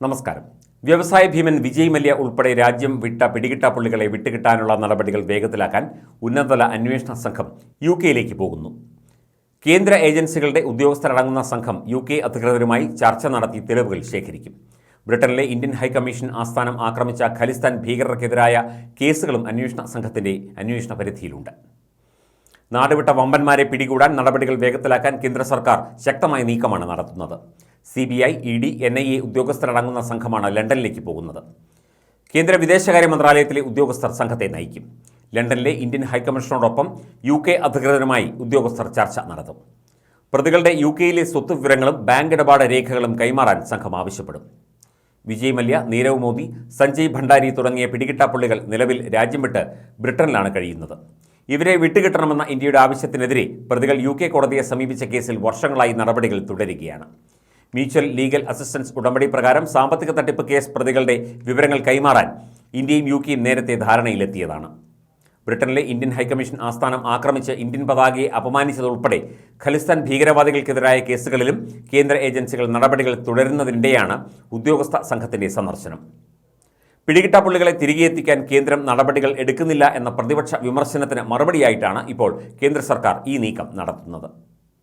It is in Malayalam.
നമസ്കാരം. വ്യവസായ ഭീമൻ വിജയ് മല്യ ഉൾപ്പെടെ രാജ്യം വിട്ട പിടികിട്ട പുള്ളികളെ വിട്ടുകിട്ടാനുള്ള നടപടികൾ വേഗത്തിലാക്കാൻ ഉന്നതതല അന്വേഷണ സംഘം യു കെയിലേക്ക് പോകുന്നു. കേന്ദ്ര ഏജൻസികളുടെ ഉദ്യോഗസ്ഥരടങ്ങുന്ന സംഘം യു കെ അധികൃതരുമായി ചർച്ച നടത്തി തെളിവുകൾ ശേഖരിക്കും. ബ്രിട്ടനിലെ ഇന്ത്യൻ ഹൈക്കമ്മീഷൻ ആസ്ഥാനം ആക്രമിച്ച ഖലിസ്ഥാൻ ഭീകരർക്കെതിരായ കേസുകളും അന്വേഷണ സംഘത്തിന്റെ അന്വേഷണ പരിധിയിലുണ്ട്. നാടുവിട്ട വമ്പന്മാരെ പിടികൂടാൻ നടപടികൾ വേഗത്തിലാക്കാൻ കേന്ദ്ര സർക്കാർ ശക്തമായ നീക്കമാണ് നടത്തുന്നത്. C B I E D N I A ഉദ്യോഗസ്ഥരടങ്ങുന്ന സംഘമാണ് ലണ്ടനിലേക്ക് പോകുന്നത്. കേന്ദ്ര വിദേശകാര്യ മന്ത്രാലയത്തിലെ ഉദ്യോഗസ്ഥർ സംഘത്തെ നയിക്കും. ലണ്ടനിലെ ഇന്ത്യൻ ഹൈക്കമ്മീഷനോടൊപ്പം യു കെ അധികൃതരുമായി ഉദ്യോഗസ്ഥർ ചർച്ച നടത്തും. പ്രതികളുടെ യു കെയിലെ സ്വത്ത് വിവരങ്ങളും ബാങ്ക് ഇടപാട് രേഖകളും കൈമാറാൻ സംഘം ആവശ്യപ്പെടും. വിജയ് മല്യ നീരവ് മോദി സഞ്ജയ് ഭണ്ഡാരി തുടങ്ങിയ പിടികിട്ടാപ്പുള്ളികൾ നിലവിൽ രാജ്യം വിട്ട് ബ്രിട്ടനിലാണ് കഴിയുന്നത്. ഇവരെ വിട്ടുകിട്ടണമെന്ന ഇന്ത്യയുടെ ആവശ്യത്തിനെതിരെ പ്രതികൾ യു കെ കോടതിയെ സമീപിച്ച കേസിൽ വർഷങ്ങളായി നടപടികൾ തുടരുകയാണ്. മ്യൂച്വൽ ലീഗൽ അസിസ്റ്റൻസ് ഉടമ്പടി പ്രകാരം സാമ്പത്തിക തട്ടിപ്പ് കേസ് പ്രതികളുടെ വിവരങ്ങൾ കൈമാറാൻ ഇന്ത്യയും യു കെയും നേരത്തെ ധാരണയിലെത്തിയതാണ്. ബ്രിട്ടനിലെ ഇന്ത്യൻ ഹൈക്കമ്മീഷൻ ആസ്ഥാനം ആക്രമിച്ച് ഇന്ത്യൻ പതാകയെ അപമാനിച്ചതുൾപ്പെടെ ഖലിസ്ഥാൻ ഭീകരവാദികൾക്കെതിരായ കേസുകളിലും കേന്ദ്ര ഏജൻസികൾ നടപടികൾ തുടരുന്നതിനിടെയാണ് ഉദ്യോഗസ്ഥ സംഘത്തിന്റെ സന്ദർശനം. തിരികെ എത്തിക്കാൻ കേന്ദ്രം നടപടികൾ എടുക്കുന്നില്ല എന്ന പ്രതിപക്ഷ വിമർശനത്തിന് മറുപടിയായിട്ടാണ് ഇപ്പോൾ കേന്ദ്ര സർക്കാർ ഈ നീക്കം നടത്തുന്നത്.